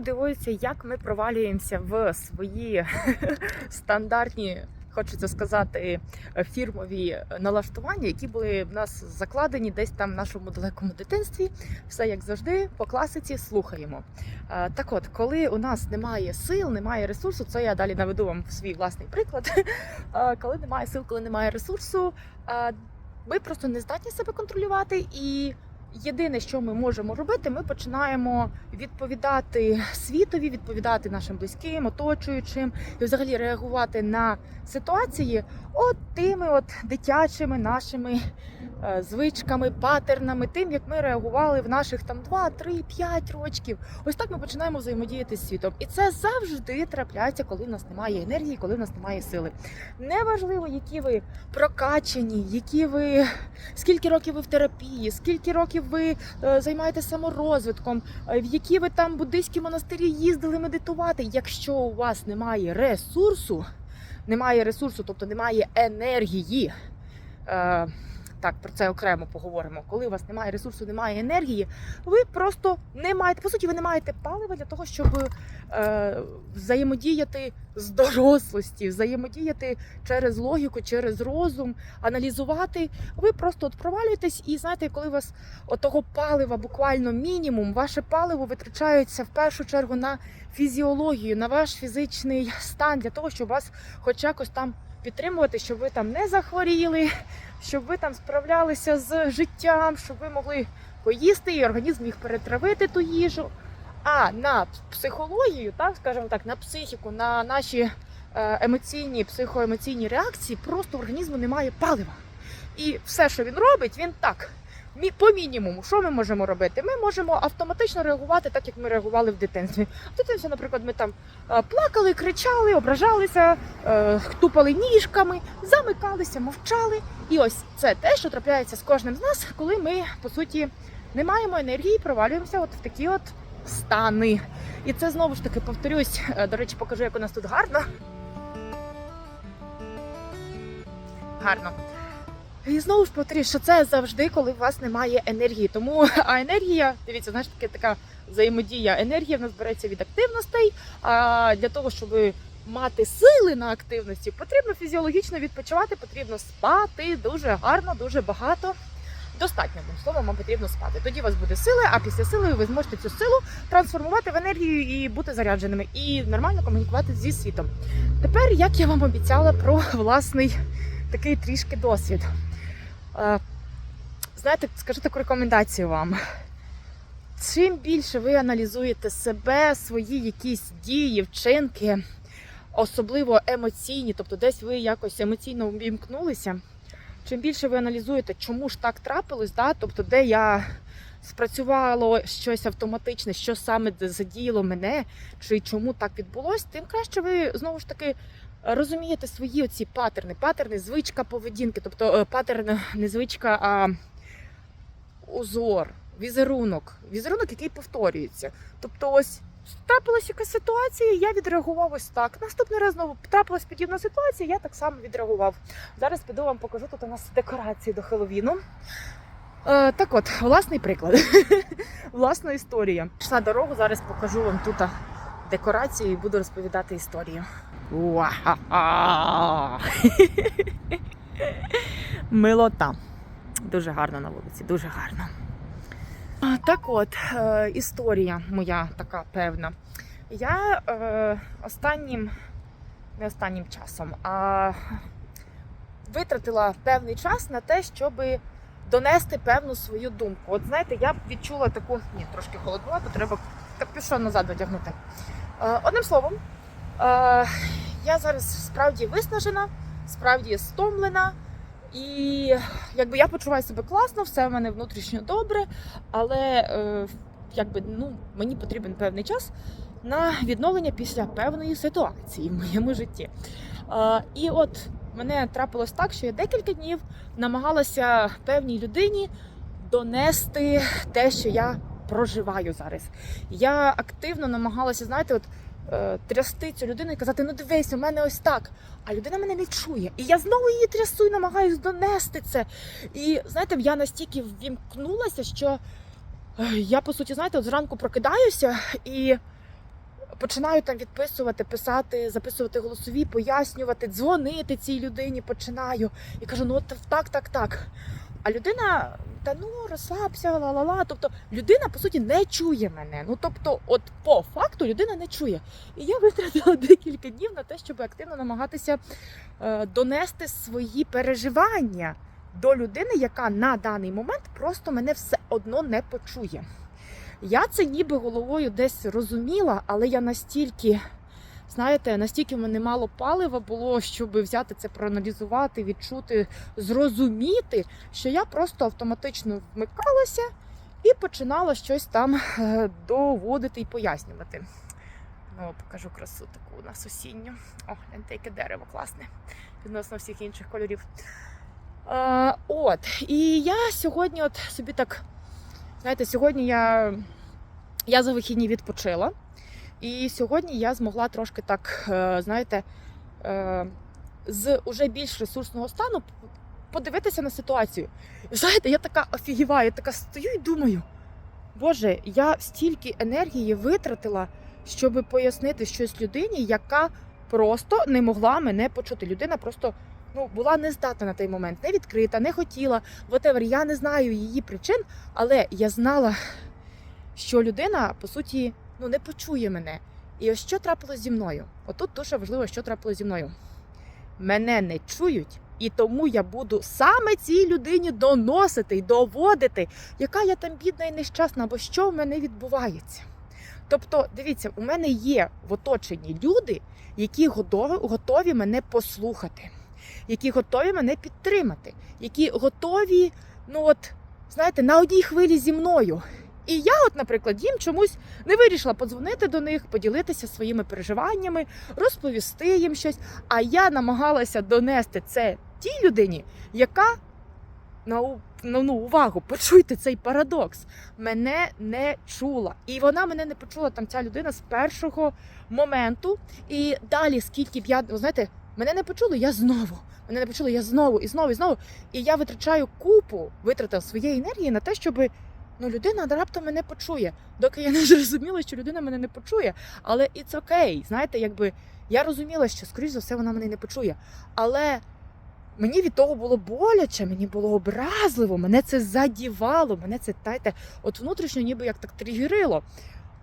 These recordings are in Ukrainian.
дивуються, як ми провалюємося в свої стандартні, хочеться сказати, фірмові налаштування, які були в нас закладені десь там в нашому далекому дитинстві. Все як завжди, по класиці слухаємо. Так от, коли у нас немає сил, немає ресурсу, це я далі наведу вам свій власний приклад. Коли немає сил, коли немає ресурсу, ми просто не здатні себе контролювати і. Єдине, що ми можемо робити, ми починаємо відповідати світові, відповідати нашим близьким, оточуючим і взагалі реагувати на ситуації от тими от дитячими нашими е, звичками, патернами, тим, як ми реагували в наших там 2, 3, 5 років. Ось так ми починаємо взаємодіяти з світом. І це завжди трапляється, коли в нас немає енергії, коли в нас немає сили. Неважливо, які ви прокачані, які ви скільки років ви в терапії, скільки років ви е, займаєтеся саморозвитком, е, в які ви там буддийські монастирі їздили медитувати. Якщо у вас немає ресурсу, немає ресурсу, тобто немає енергії. Так, про це окремо поговоримо. Коли у вас немає ресурсу, немає енергії, ви просто не маєте, по суті, ви не маєте палива для того, щоб е, взаємодіяти з дорослості, взаємодіяти через логіку, через розум, аналізувати. Ви просто от провалюєтесь, і знаєте, коли у вас от того палива буквально мінімум, ваше паливо витрачається в першу чергу на фізіологію, на ваш фізичний стан, для того, щоб вас хоч якось там підтримувати, щоб ви там не захворіли, щоб ви там справлялися з життям, щоб ви могли поїсти і організм міг перетравити ту їжу. А на психологію, так скажімо так, на психіку, на наші е, емоційні, психоемоційні реакції, просто в організму немає палива. І все, що він робить, він так. По мінімуму, що ми можемо робити? Ми можемо автоматично реагувати так, як ми реагували в дитинстві. В дитинстві, наприклад, ми там е, плакали, кричали, ображалися, е, тупали ніжками, замикалися, мовчали. І ось це те, що трапляється з кожним з нас, коли ми по суті не маємо енергії, провалюємося от в такі от стани. І це знову ж таки повторюсь. е, До речі, покажу, як у нас тут гарно. Гарно. І знову ж повторюю, що це завжди, коли у вас немає енергії. Тому а енергія, дивіться, знаєш, таке така взаємодія. Енергія в нас береться від активностей. А для того, щоб мати сили на активності, потрібно фізіологічно відпочивати, потрібно спати дуже гарно, дуже багато. Достатньо одним словом, вам потрібно спати. Тоді у вас буде сила, а після сили ви зможете цю силу трансформувати в енергію і бути зарядженими, і нормально комунікувати зі світом. Тепер, як я вам обіцяла, про власний такий трішки досвід. Е, Знаєте, скажу таку рекомендацію вам. Чим більше ви аналізуєте себе, свої якісь дії, вчинки, особливо емоційні, тобто десь ви якось емоційно увімкнулися, чим більше ви аналізуєте, чому ж так трапилось, да? тобто де я спрацювало щось автоматичне, що саме задіяло мене, чи чому так відбулось, тим краще ви знову ж таки розумієте свої оці патерни, патерни, звичка поведінки, тобто е, патерн не звичка, а узор, візерунок, візерунок, який повторюється. Тобто, ось трапилась якась ситуація, я відреагував ось так. Наступний раз знову трапилась подібна ситуація, я так само відреагував. Зараз піду вам покажу тут у нас декорації до Хеллоуіну. Е, так от, власний приклад. Власна історія. Пішла дорогу, зараз покажу вам тут декорацію і буду розповідати історію. Милота. Дуже гарно на вулиці, дуже гарно. Так от, е, історія моя така певна. Я е, останнім, не останнім часом, а витратила певний час на те, щоб донести певну свою думку. От знаєте, я відчула таку, ні, трошки холодновато, треба капюшон назад одягнути. Е, одним словом, я зараз справді виснажена, справді стомлена. І якби я почуваю себе класно, все в мене внутрішньо добре, але е, якби ну мені потрібен певний час на відновлення після певної ситуації в моєму житті. Е, і от мене трапилось так, що я декілька днів намагалася певній людині донести те, що я проживаю зараз. Я активно намагалася, знаєте, от трясти цю людину і казати: ну дивись, у мене ось так. А людина мене не чує. І я знову її трясу і намагаюсь донести це. І знаєте, я настільки ввімкнулася, що е, я, по суті, знаєте, от зранку прокидаюся і починаю там відписувати, писати, записувати голосові, пояснювати, дзвонити цій людині починаю. І кажу, ну от так, так, так. А людина, та ну розслабся, ла-ла-ла. Тобто людина по суті не чує мене. Ну тобто, от по факту людина не чує. І я витратила декілька днів на те, щоб активно намагатися е, донести свої переживання до людини, яка на даний момент просто мене все одно не почує. Я це ніби головою десь розуміла, але я настільки, знаєте, настільки мене мало палива було, щоб взяти це, проаналізувати, відчути, зрозуміти, що я просто автоматично вмикалася і починала щось там е, доводити і пояснювати. Ну, покажу красу таку у нас осінню. О, гляньте, яке дерево класне, відносно всіх інших кольорів. Е, от, і я сьогодні, от собі так, знаєте, сьогодні я, я за вихідні відпочила. І сьогодні я змогла трошки так, е, знаєте, е, з уже більш ресурсного стану подивитися на ситуацію. І знаєте, я така офігіваю, я така стою і думаю, Боже, я стільки енергії витратила, щоб пояснити щось людині, яка просто не могла мене почути. Людина просто ну, була не здатна на той момент, не відкрита, не хотіла. Whatever. Я не знаю її причин, але я знала, що людина, по суті, ну, не почує мене. І ось що трапилось зі мною? Отут дуже важливо, що трапилось зі мною. Мене не чують, і тому я буду саме цій людині доносити й доводити, яка я там бідна і нещасна, або що в мене відбувається. Тобто, дивіться, у мене є в оточенні люди, які готові мене послухати, які готові мене підтримати, які готові, ну от, знаєте, на одній хвилі зі мною. І я, от, наприклад, їм чомусь не вирішила подзвонити до них, поділитися своїми переживаннями, розповісти їм щось. А я намагалася донести це тій людині, яка на ну, ну, увагу, почуйте цей парадокс. Мене не чула. І вона мене не почула там ця людина з першого моменту. І далі, скільки б я, ви знаєте, мене не почули, я знову. Мене не почули, я знову і знову і знову. І я витрачаю купу, витратила своєї енергії на те, щоб ну, людина раптом мене почує. Доки я не зрозуміла, що людина мене не почує. Але it's окей. Знаєте, якби я розуміла, що скоріш за все вона мене не почує. Але мені від того було боляче, мені було образливо, мене це задівало, мене це знаєте, от внутрішньо ніби як так тригерило.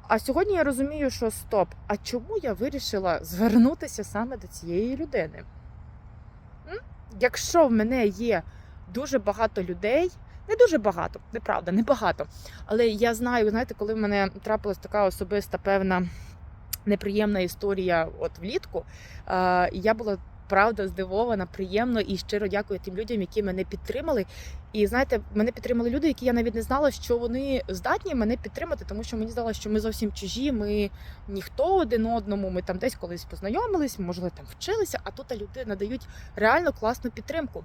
А сьогодні я розумію, що стоп, а чому я вирішила звернутися саме до цієї людини? М? Якщо в мене є дуже багато людей, не дуже багато, неправда, не багато. Але я знаю, знаєте, коли в мене трапилась така особиста певна неприємна історія от влітку, я була правда здивована, приємно і щиро дякую тим людям, які мене підтримали. І знаєте, мене підтримали люди, які я навіть не знала, що вони здатні мене підтримати, тому що мені здалося, що ми зовсім чужі, ми ніхто один одному, ми там десь колись познайомились, можливо, там вчилися, а тут люди надають реально класну підтримку.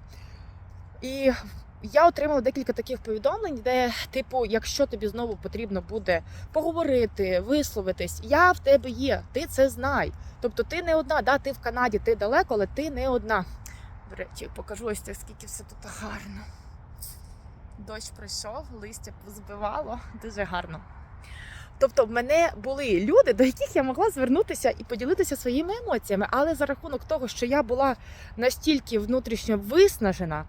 І я отримала декілька таких повідомлень, де, типу, якщо тобі знову потрібно буде поговорити, висловитись, я в тебе є, ти це знай. Тобто ти не одна, да, ти в Канаді, ти далеко, але ти не одна. До речі, покажу ось це, скільки все тут гарно. Дощ пройшов, листя позбивало, дуже гарно. Тобто, в мене були люди, до яких я могла звернутися і поділитися своїми емоціями, але за рахунок того, що я була настільки внутрішньо виснажена,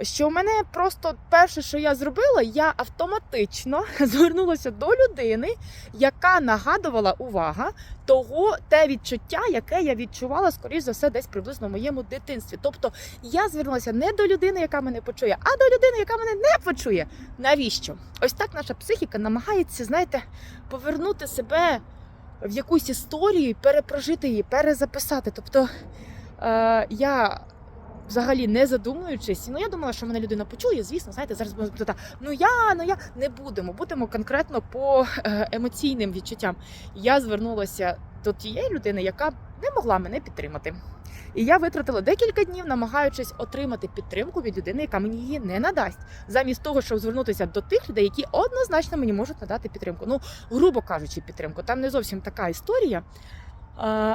що в мене просто перше, що я зробила, я автоматично звернулася до людини, яка нагадувала увага того те відчуття, яке я відчувала, скоріш за все, десь приблизно в моєму дитинстві. Тобто я звернулася не до людини, яка мене почує, а до людини, яка мене не почує. Навіщо? Ось так наша психіка намагається, знаєте, повернути себе в якусь історію, перепрожити її, перезаписати. Тобто е, я взагалі не задумуючись, ну я думала, що мене людина почує. Звісно, знаєте, зараз питати, ну я, ну я не будемо, будемо конкретно по е, емоційним відчуттям. Я звернулася до тієї людини, яка не могла мене підтримати. І я витратила декілька днів, намагаючись отримати підтримку від людини, яка мені її не надасть, замість того, щоб звернутися до тих людей, які однозначно мені можуть надати підтримку. Ну, грубо кажучи, підтримку. Там не зовсім така історія.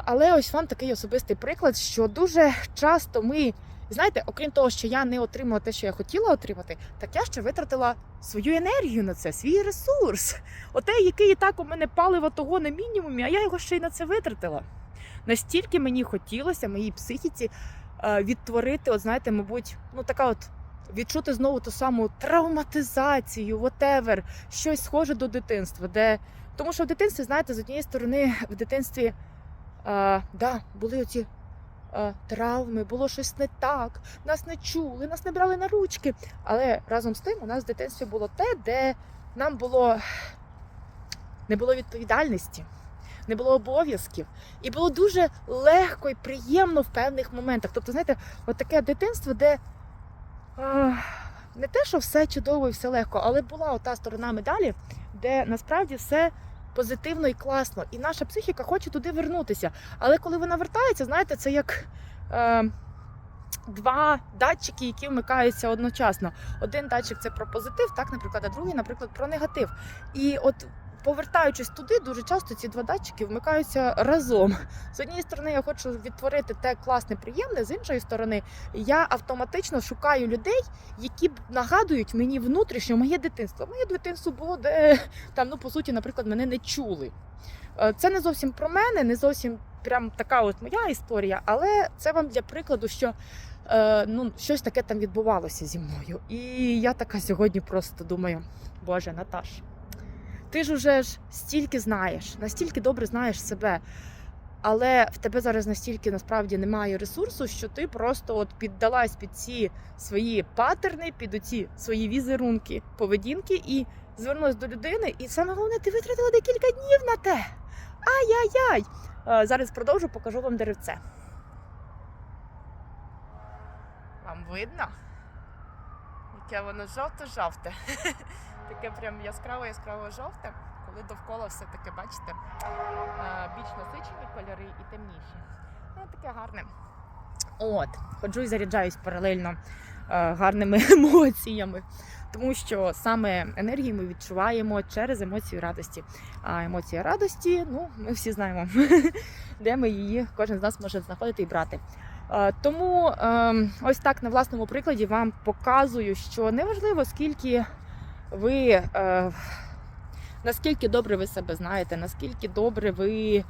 Але ось вам такий особистий приклад, що дуже часто ми знаєте, окрім того, що я не отримала те, що я хотіла отримати, так я ще витратила свою енергію на це, свій ресурс. Оте, який і так у мене паливо того на мінімумі, а я його ще й на це витратила. Настільки мені хотілося моїй психіці е, відтворити, от знаєте, мабуть, ну така от. Відчути знову ту саму травматизацію, whatever, щось схоже до дитинства, де тому що в дитинстві, знаєте, з однієї сторони, в дитинстві е, да, були оці травми, було щось не так, нас не чули, нас не брали на ручки. Але разом з тим у нас в дитинстві було те, де нам було не було відповідальності, не було обов'язків, і було дуже легко і приємно в певних моментах. Тобто, знаєте, от таке дитинство, де е, не те, що все чудово і все легко, але була ота сторона медалі, де насправді все позитивно і класно, і наша психіка хоче туди вернутися. Але коли вона вертається, знаєте, це як е, два датчики, які вмикаються одночасно. Один датчик це про позитив, так, наприклад, а другий, наприклад, про негатив. І от повертаючись туди, дуже часто ці два датчики вмикаються разом. З однієї сторони, я хочу відтворити те класне, приємне, з іншої сторони, я автоматично шукаю людей, які нагадують мені внутрішньо моє дитинство. Моє дитинство було, де там, ну по суті, наприклад, мене не чули. Е, Це не зовсім про мене, не зовсім прям така от моя історія, але це вам для прикладу, що е, ну, щось таке там відбувалося зі мною. І я така сьогодні просто думаю, Боже, Наташ, ти ж уже ж стільки знаєш, настільки добре знаєш себе. Але в тебе зараз настільки насправді немає ресурсу, що ти просто от піддалась під ці свої патерни, під оці свої візерунки, поведінки і звернулась до людини. І саме головне, ти витратила декілька днів на те. Ай-яй-яй! Е, Зараз продовжу, покажу вам деревце. Вам видно? Яке воно жовто-жовте. Таке прям яскраво-яскраво жовте, коли довкола все таке, бачите, е, більш насичені кольори і темніші. Ну, таке гарне. От, ходжу і заряджаюсь паралельно е, гарними емоціями. Тому що саме енергію ми відчуваємо через емоцію радості. А емоція радості, ну, ми всі знаємо, де ми її, кожен з нас може знаходити і брати. Е, Тому ем, ось так на власному прикладі вам показую, що неважливо, скільки ви е, наскільки добре ви себе знаєте, наскільки добре ви е,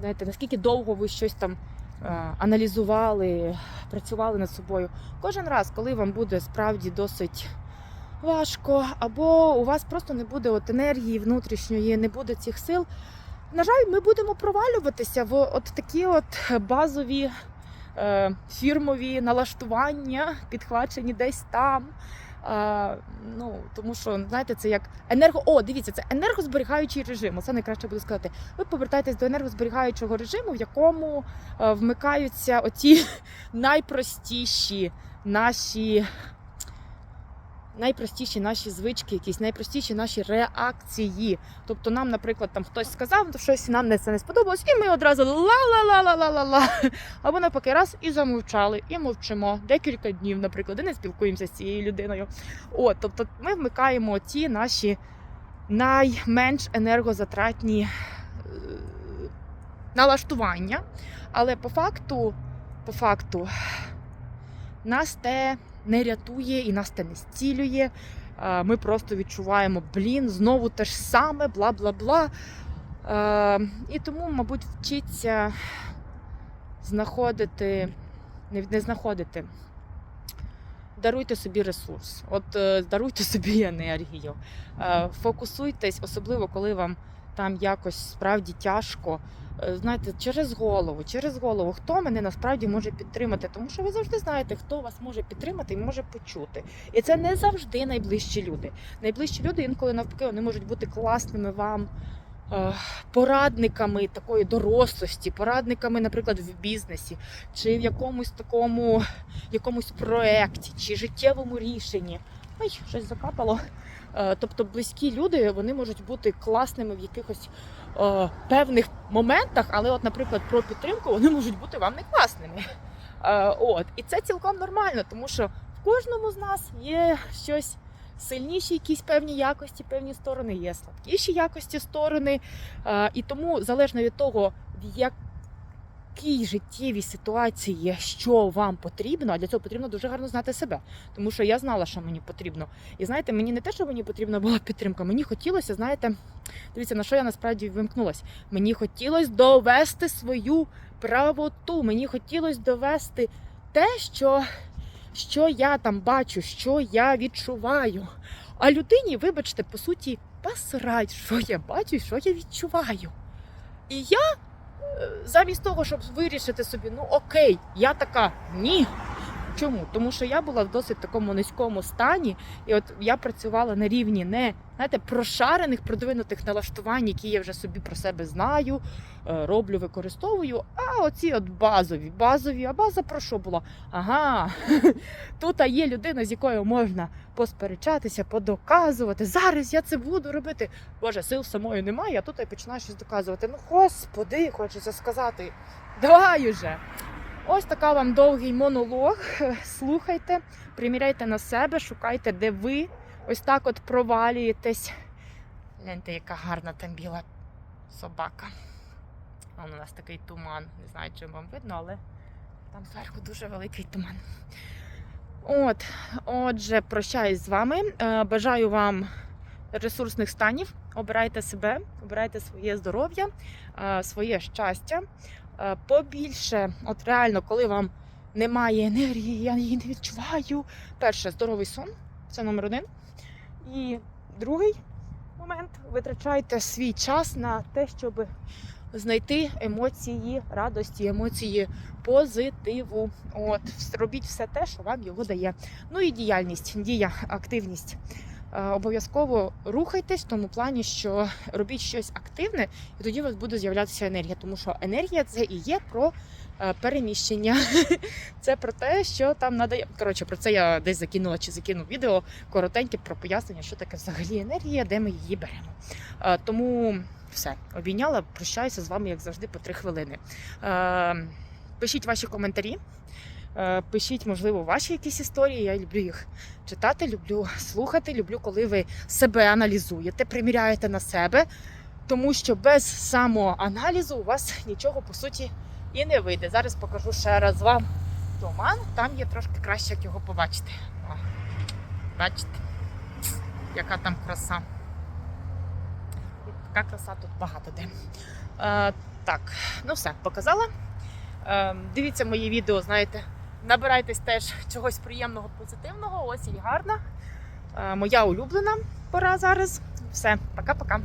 знаєте, наскільки довго ви щось там е, аналізували, працювали над собою. Кожен раз, коли вам буде справді досить важко, або у вас просто не буде от енергії внутрішньої, не буде цих сил. На жаль, ми будемо провалюватися в от такі от базові е, фірмові налаштування, підхвачені десь там. А, ну, тому що, знаєте, це як енерго. О, дивіться, це енергозберігаючий режим. Оце найкраще буду сказати. Ви повертаєтесь до енергозберігаючого режиму, в якому е, вмикаються оці найпростіші наші. Найпростіші наші звички, якісь найпростіші наші реакції. Тобто, нам, наприклад, там хтось сказав, щось нам не це не сподобалось, і ми одразу ла-ла-ла-ла-ла-ла-ла. Або навпаки, раз і замовчали, і мовчимо декілька днів, наприклад, і не спілкуємося з цією людиною. От, тобто, ми вмикаємо ті наші найменш енергозатратні е, налаштування. Але по факту, по факту, нас те не рятує і нас те не зцілює. Ми просто відчуваємо, блін, знову те ж саме, бла бла бла. І тому, мабуть, вчиться знаходити, не, не знаходити. Даруйте собі ресурс, от е, даруйте собі енергію. Е, Фокусуйтесь, особливо коли вам там якось справді тяжко. Е, Знаєте, через голову, через голову, хто мене насправді може підтримати, тому що ви завжди знаєте, хто вас може підтримати і може почути. І це не завжди найближчі люди. Найближчі люди інколи навпаки вони можуть бути класними вам е, порадниками такої дорослості, порадниками, наприклад, в бізнесі, чи в якомусь такому якомусь проєкті, чи життєвому рішенні. Ой, щось закапало. Е, Тобто близькі люди вони можуть бути класними в якихось е, певних моментах, але, от, наприклад, про підтримку вони можуть бути вам не класними. Е, от. І це цілком нормально, тому що в кожному з нас є щось сильніші, якісь певні якості, певні сторони, є слабкіші якості сторони. І тому залежно від того, в як якій життєвій ситуації що вам потрібно, а для цього потрібно дуже гарно знати себе. Тому що я знала, що мені потрібно. І знаєте, мені не те, що мені потрібна була підтримка, мені хотілося, знаєте, дивіться, на що я насправді вимкнулась. Мені хотілося довести свою правоту. Мені хотілося довести те, що, що я там бачу, що я відчуваю. А людині, вибачте, по суті, посрать, що я бачу що я відчуваю. І я замість того, щоб вирішити собі, ну окей, я така ні. Чому? Тому що я була в досить такому низькому стані, і от я працювала на рівні не знаєте, прошарених, продвинутих налаштувань, які я вже собі про себе знаю, е, роблю, використовую. А оці от базові, базові. А база про що була? Ага, тут є людина, з якою можна посперечатися, подоказувати. Зараз я це буду робити. Боже, сил самої немає, а тут я починаю щось доказувати. Ну, господи, хочеться сказати. Давай уже. Ось така вам довгий монолог. Слухайте, приміряйте на себе, шукайте, де ви ось так от провалюєтесь. Гляньте, яка гарна там біла собака. Вон у нас такий туман. Не знаю, чим вам видно, але там зверху дуже великий туман. От, отже, прощаюсь з вами. Е, Бажаю вам ресурсних станів. Обирайте себе, обирайте своє здоров'я, е, своє щастя. Е, Побільше, от реально, коли вам немає енергії, я її не відчуваю. Перше, здоровий сон це номер один. І другий момент витрачайте свій час на те, щоб знайти емоції радості, емоції позитиву. От, робіть все те, що вам його дає. Ну і діяльність, дія, активність. Е, Обов'язково рухайтесь в тому плані, що робіть щось активне, і тоді у вас буде з'являтися енергія. Тому що енергія це і є про е, переміщення. Це про те, що там надає. Коротше, про це я десь закинула чи закинув відео коротеньке про пояснення, що таке взагалі енергія, де ми її беремо. Е, Тому все, обійняла, прощаюся з вами, як завжди, по три хвилини. Пишіть ваші коментарі. Е, Пишіть, можливо, ваші якісь історії. Я люблю їх читати, люблю слухати, люблю, коли ви себе аналізуєте, приміряєте на себе, тому що без самоаналізу у вас нічого по суті і не вийде. Зараз покажу ще раз вам туман. Там є трошки краще, як його побачити. О, бачите, яка там краса. Така краса тут багато де. Е, так, ну все, показала. Е, дивіться мої відео, знаєте, набирайтесь теж чогось приємного, позитивного. Осінь гарна. Е, моя улюблена пора зараз. Все, пока-пока.